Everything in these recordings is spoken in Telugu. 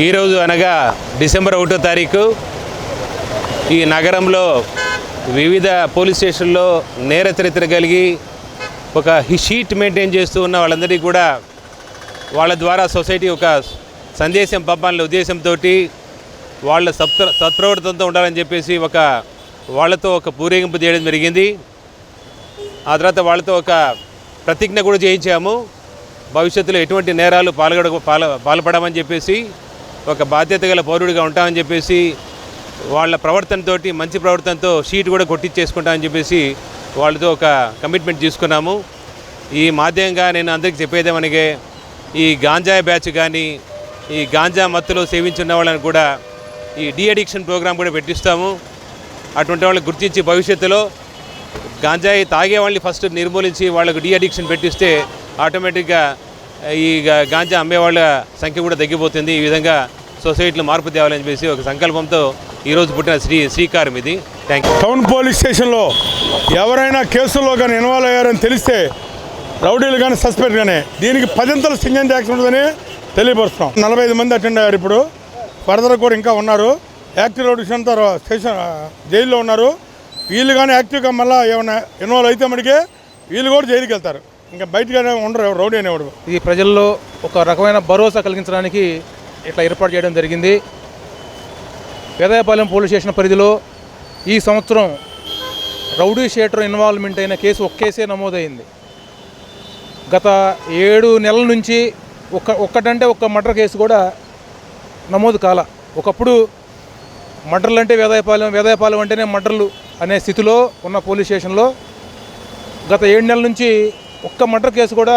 ఈరోజు అనగా డిసెంబర్ ఒకటో తారీఖు. ఈ నగరంలో వివిధ పోలీస్ స్టేషన్లో నేర చరిత్ర కలిగి ఒక షీట్ మెయింటైన్ చేస్తూ ఉన్న వాళ్ళందరికీ కూడా వాళ్ళ ద్వారా సొసైటీ ఒక సందేశం పంపాలనే ఉద్దేశంతో వాళ్ళ సత్ప్ర సత్ప్రవర్తనతో ఉండాలని చెప్పేసి ఒక వాళ్ళతో ఒక పూరేగింపు చేయడం జరిగింది. ఆ తర్వాత వాళ్ళతో ఒక ప్రతిజ్ఞ కూడా చేయించాము. భవిష్యత్తులో ఎటువంటి నేరాలు పాల్గొడ పాల పాల్పడమని చెప్పేసి ఒక బాధ్యత గల పౌరుడిగా ఉంటామని చెప్పేసి వాళ్ళ ప్రవర్తనతోటి మంచి ప్రవర్తనతో షీట్ కూడా కొట్టించేసుకుంటామని చెప్పేసి వాళ్ళతో ఒక కమిట్మెంట్ తీసుకున్నాము. ఈ మాధ్యమంగా నేను అందరికీ చెప్పేదేమనగే ఈ గాంజా బ్యాచ్ కానీ ఈ గాంజా మత్తులో సేవించున్న వాళ్ళని కూడా ఈ డీ అడిక్షన్ కూడా పెట్టిస్తాము. అటువంటి వాళ్ళని గుర్తించి భవిష్యత్తులో గాంజాయి తాగే వాళ్ళని ఫస్ట్ నిర్మూలించి వాళ్ళకు డీ అడిక్షన్ పెట్టిస్తే ఆటోమేటిక్గా ఈ గాంజా అమ్మే వాళ్ళ సంఖ్య కూడా తగ్గిపోతుంది. ఈ విధంగా సొసైటీలో మార్పు తేవాలని చెప్పేసి ఒక సంకల్పంతో ఈరోజు పుట్టిన శ్రీ శ్రీకారం ఇది. థ్యాంక్ యూ టౌన్ పోలీస్ స్టేషన్లో ఎవరైనా కేసుల్లో కానీ ఇన్వాల్వ్ అయ్యారని తెలిస్తే రౌడీలు కానీ సస్పెక్ట్ కానీ దీనికి పదింతల సింగన్ యాక్షన్ ఉంటుందని తెలియపరుస్తున్నాం. నలభై ఐదు మంది అటెండ్ అయ్యారు ఇప్పుడు. ఫర్దర్ కూడా ఇంకా ఉన్నారు. యాక్టివ్ రౌడీస్ స్టేషన్ జైల్లో ఉన్నారు. వీళ్ళు కానీ యాక్టివ్గా మళ్ళీ ఏమైనా ఇన్వాల్వ్ అయితే మనకి వీళ్ళు కూడా జైలుకి వెళ్తారు ఇంకా బయటగానే ఉండరు రౌడీ అనేవాడు. ఇది ప్రజల్లో ఒక రకమైన భరోసా కలిగించడానికి ఇట్లా ఏర్పాటు చేయడం జరిగింది. వేదాయపాలెం పోలీస్ స్టేషన్ పరిధిలో ఈ సంవత్సరం రౌడీ షేటర్ ఇన్వాల్వ్మెంట్ అయిన కేసు ఒక్క కేసే నమోదైంది. గత ఏడు నెలల నుంచి ఒక్క ఒక్కటంటే ఒక్క మర్డర్ కేసు కూడా నమోదు కాల. ఒకప్పుడు మర్డర్లు అంటే వేదాయపాలెం వేదాయపాలెం అంటేనే మర్డర్లు అనే స్థితిలో ఉన్న పోలీస్ స్టేషన్లో గత ఏడు నెలల నుంచి ఒక్క మర్డర్ కేసు కూడా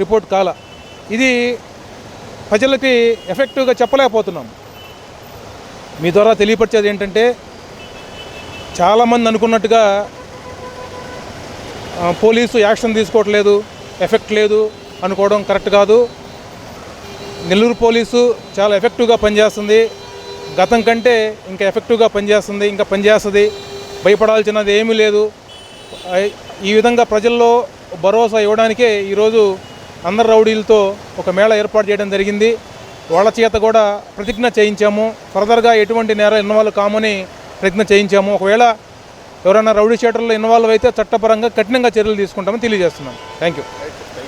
రిపోర్ట్ కాల. ఇది ప్రజలకి ఎఫెక్టివ్గా చెప్పలేకపోతున్నాం. మీ ద్వారా తెలియపరిచేది ఏంటంటే చాలామంది అనుకున్నట్టుగా పోలీసు యాక్షన్ తీసుకోవట్లేదు ఎఫెక్ట్ లేదు అనుకోవడం కరెక్ట్ కాదు. నెల్లూరు పోలీసు చాలా ఎఫెక్టివ్గా పనిచేస్తుంది. గతం కంటే ఇంకా ఎఫెక్టివ్గా పనిచేస్తుంది ఇంకా పనిచేస్తుంది. భయపడాల్సినది ఏమీ లేదు. ఈ విధంగా ప్రజల్లో భరోసా ఇవ్వడానికే ఈరోజు అందరు రౌడీలతో ఒక మేళ ఏర్పాటు చేయడం జరిగింది. వాళ్ళ చేత కూడా ప్రతిజ్ఞ చేయించాము. ఫర్దర్గా ఎటువంటి నేర ఇన్వాల్వ్ కామని ప్రతిజ్ఞ చేయించాము. ఒకవేళ ఎవరైనా రౌడీ షీటర్లో ఇన్వాల్వ్ అయితే చట్టపరంగా కఠినంగా చర్యలు తీసుకుంటామని తెలియజేస్తున్నాం. Thank you